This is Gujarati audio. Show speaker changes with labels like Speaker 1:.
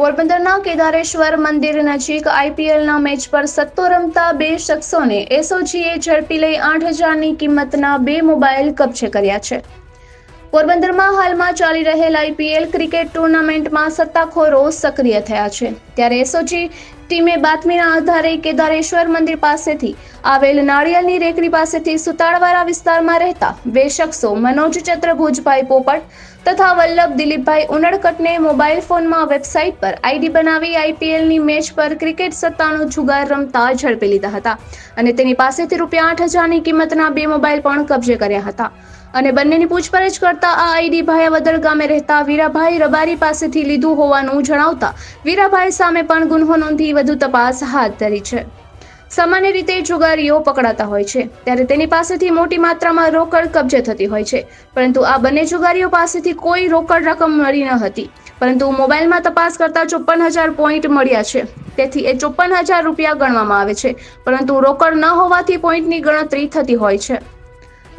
Speaker 1: પોરબંદરના કેદારેશ્વર મંદિર નજીક આઈપીએલના મેચ પર સત્તો રમતા બે શખ્સોને એસઓજીએ ઝડપી લઈ આઠ હજારની કિંમતના બે મોબાઈલ કબજે કર્યા છે. પોરબંદરમાં હાલમાં ચાલી રહેલ આઈપીએલ ક્રિકેટ ટુર્નામેન્ટમાં સત્તાખોરો સક્રિય થયા છે. ત્યારે એસઓજી ટીમે બાતમીના આધારે કેદારેશ્વર મંદિર પાસેથી આવેલ નાળિયેરની રેકડી પાસેથી સુતાળવાળા વિસ્તારમાં રહેતા બે શખ્સો મનોજ ચંદ્ર ભુજભાઈ પોપટ તથા વલ્લભ દિલીપભાઈ ઉનડકટને મોબાઈલ ફોનમાં વેબસાઇટ પર આઈડી બનાવી આઈપીએલની મેચ પર ક્રિકેટ સત્તાનો જુગાર રમતા ઝડપી લીધા હતા અને તેની પાસેથી રૂપિયા આઠ હજારની કિંમતના બે મોબાઈલ પણ કબજે કર્યા હતા. અને બંનેની પૂછપરછ કરતા આ આઈડી ભાયાવદર ગામે રહેતા વીરાભાઈ રબારી પાસેથી લીધું હોવાનું જણાવતા વીરાભાઈ સામે પણ ગુન્હો નોંધી વધુ તપાસ હાથ ધરી છે. સામાન્ય રીતે જુગારીઓ પકડાતા હોય છે, ત્યારે તેની પાસેથી મોટી માત્રામાં રોકડ કબજે થતી હોય છે, પરંતુ આ બંને જુગારીઓ પાસેથી કોઈ રોકડ રકમ મળી ન હતી, પરંતુ મોબાઈલમાં તપાસ કરતા ચોપન હજાર પોઈન્ટ મળ્યા છે. તેથી એ ચોપન હજાર રૂપિયા ગણવામાં આવે છે, પરંતુ રોકડ ન હોવાથી પોઈન્ટની ગણતરી થતી હોય છે.